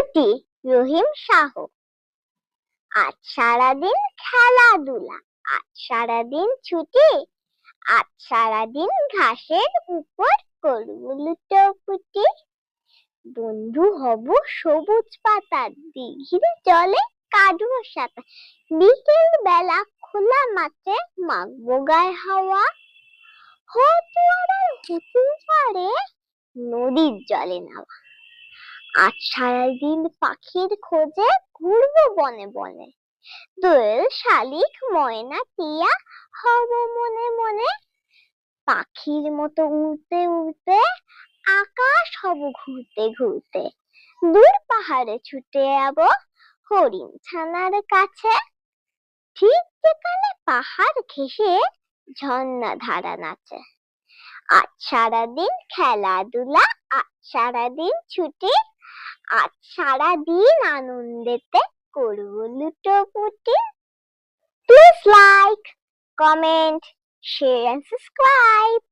ছুটি রহিম শাহ। আজ সারাদিন খেলাধুলা, আজ সারাদিন ছুটি, আজ সারাদিন ঘাসের উপর করব লুটোপুটি বন্ধু হব সবুজ পাতা দিঘির জলে কাটবো সাঁতার বিকেল বেলা খোলা মাঠে মাখবো গায়ে হাওয়া। হয়তো আবার হুতুম পারে নদীর জলে নামা। আজ সারাদিন পাখির খোঁজে ঘুরবো বনে বনে। দোয়েল, শালিক, ময়না, টিয়া, হব মনে মনে পাখির মতো উড়তে উড়তে আকাশ হব ঘুরতে ঘুরতে। দূর পাহাড়ে ছুটে যাব হরিণ ছানার কাছে। ঠিক যেখানে পাহাড় ঘেঁষে ঝর্ণা ধারা নাচে। আজ সারাদিন খেলাধুলা, আজ সারাদিন ছুটি সারাদিন আনন্দেতে করব লুটোপুটি please like comment share and subscribe